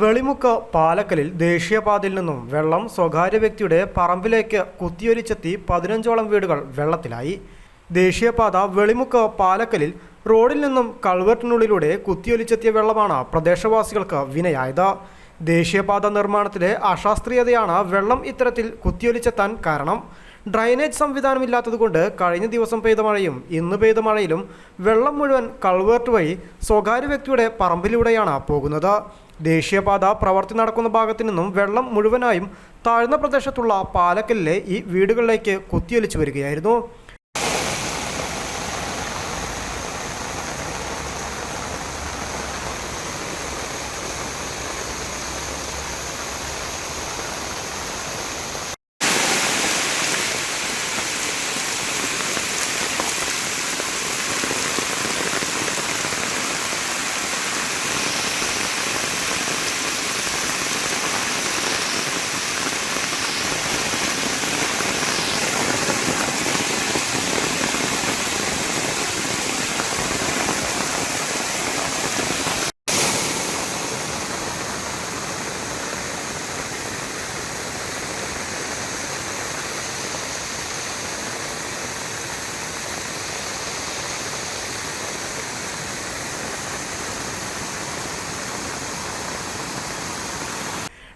വെളിമുക്ക് പാലക്കലിൽ ദേശീയപാതയിൽ നിന്നും വെള്ളം സ്വകാര്യ വ്യക്തിയുടെ പറമ്പിലേക്ക് കുത്തിയൊലിച്ചെത്തി പതിനഞ്ചോളം വീടുകൾ വെള്ളത്തിലായി. ദേശീയപാത വെളിമുക്ക് പാലക്കലിൽ റോഡിൽ നിന്നും കൾവർട്ടിനുള്ളിലൂടെ കുത്തിയൊലിച്ചെത്തിയ വെള്ളമാണ് പ്രദേശവാസികൾക്ക് വിനയായത്. ദേശീയപാത നിർമ്മാണത്തിലെ അശാസ്ത്രീയതയാണ് വെള്ളം ഇത്തരത്തിൽ കുത്തിയൊലിച്ചെത്താൻ കാരണം. ഡ്രൈനേജ് സംവിധാനമില്ലാത്തതുകൊണ്ട് കഴിഞ്ഞ ദിവസം പെയ്ത മഴയും ഇന്ന് പെയ്ത മഴയിലും വെള്ളം മുഴുവൻ കൾവേർട്ട് വഴി സ്വകാര്യ വ്യക്തിയുടെ പറമ്പിലൂടെയാണ് പോകുന്നത്. ദേശീയപാത പ്രവർത്തി നടക്കുന്ന ഭാഗത്തു നിന്നും വെള്ളം മുഴുവനായും താഴ്ന്ന പ്രദേശത്തുള്ള പാലക്കലിലെ ഈ വീടുകളിലേക്ക് കുത്തിയൊലിച്ചു വരികയായിരുന്നു.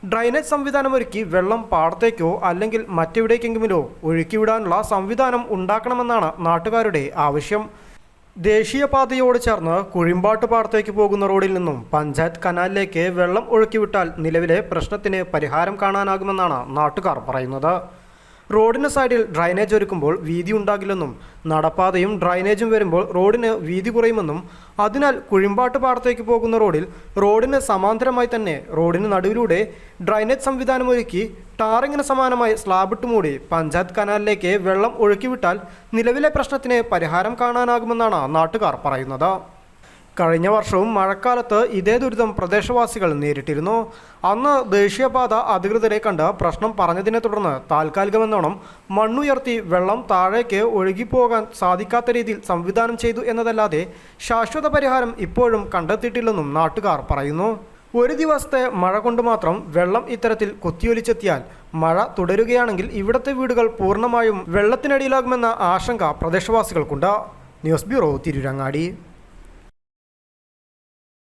ഡ്രൈനേജ് സംവിധാനം ഒരുക്കി വെള്ളം പാടത്തേക്കോ അല്ലെങ്കിൽ മറ്റെവിടേക്കെങ്കിലോ ഒഴുക്കിവിടാനുള്ള സംവിധാനം ഉണ്ടാക്കണമെന്നാണ് നാട്ടുകാരുടെ ആവശ്യം. ദേശീയപാതയോട് ചേർന്ന് കുഴിമ്പാട്ട് പാടത്തേക്ക് പോകുന്ന റോഡിൽ നിന്നും പഞ്ചായത്ത് കനാലിലേക്ക് വെള്ളം ഒഴുക്കിവിട്ടാൽ നിലവിലെ പ്രശ്നത്തിന് പരിഹാരം കാണാനാകുമെന്നാണ് നാട്ടുകാർ പറയുന്നത്. റോഡിന് സൈഡിൽ ഡ്രൈനേജ് ഒരുക്കുമ്പോൾ വീതി ഉണ്ടാകില്ലെന്നും നടപ്പാതയും ഡ്രൈനേജും വരുമ്പോൾ റോഡിന് വീതി കുറയുമെന്നും അതിനാൽ കുഴിമ്പാട്ട് പാടത്തേക്ക് പോകുന്ന റോഡിൽ റോഡിന് സമാന്തരമായി തന്നെ റോഡിന് നടുവിലൂടെ ഡ്രൈനേജ് സംവിധാനമൊരുക്കി ടാറിങ്ങിന് സമാനമായി സ്ലാബിട്ട് മൂടി പഞ്ചായത്ത് കനാലിലേക്ക് വെള്ളം ഒഴുക്കിവിട്ടാൽ നിലവിലെ പ്രശ്നത്തിന് പരിഹാരം കാണാനാകുമെന്നാണ് നാട്ടുകാർ പറയുന്നത്. കഴിഞ്ഞ വർഷവും മഴക്കാലത്ത് ഇതേ ദുരിതം പ്രദേശവാസികൾ നേരിട്ടിരുന്നു. അന്ന് ദേശീയപാത അധികൃതരെ കണ്ട് പ്രശ്നം പറഞ്ഞതിനെ തുടർന്ന് താൽക്കാലികമെന്നോണം മണ്ണുയർത്തി വെള്ളം താഴേക്ക് ഒഴുകിപ്പോകാൻ സാധിക്കാത്ത രീതിയിൽ സംവിധാനം ചെയ്തു എന്നതല്ലാതെ ശാശ്വത പരിഹാരം ഇപ്പോഴും കണ്ടെത്തിയിട്ടില്ലെന്നും നാട്ടുകാർ പറയുന്നു. ഒരു ദിവസത്തെ മഴ കൊണ്ട് മാത്രം വെള്ളം ഇത്തരത്തിൽ കുത്തിയൊലിച്ചെത്തിയാൽ മഴ തുടരുകയാണെങ്കിൽ ഇവിടുത്തെ വീടുകൾ പൂർണമായും വെള്ളത്തിനടിയിലാകുമെന്ന ആശങ്ക പ്രദേശവാസികൾക്കുണ്ട്. News bureau Tirurangadi.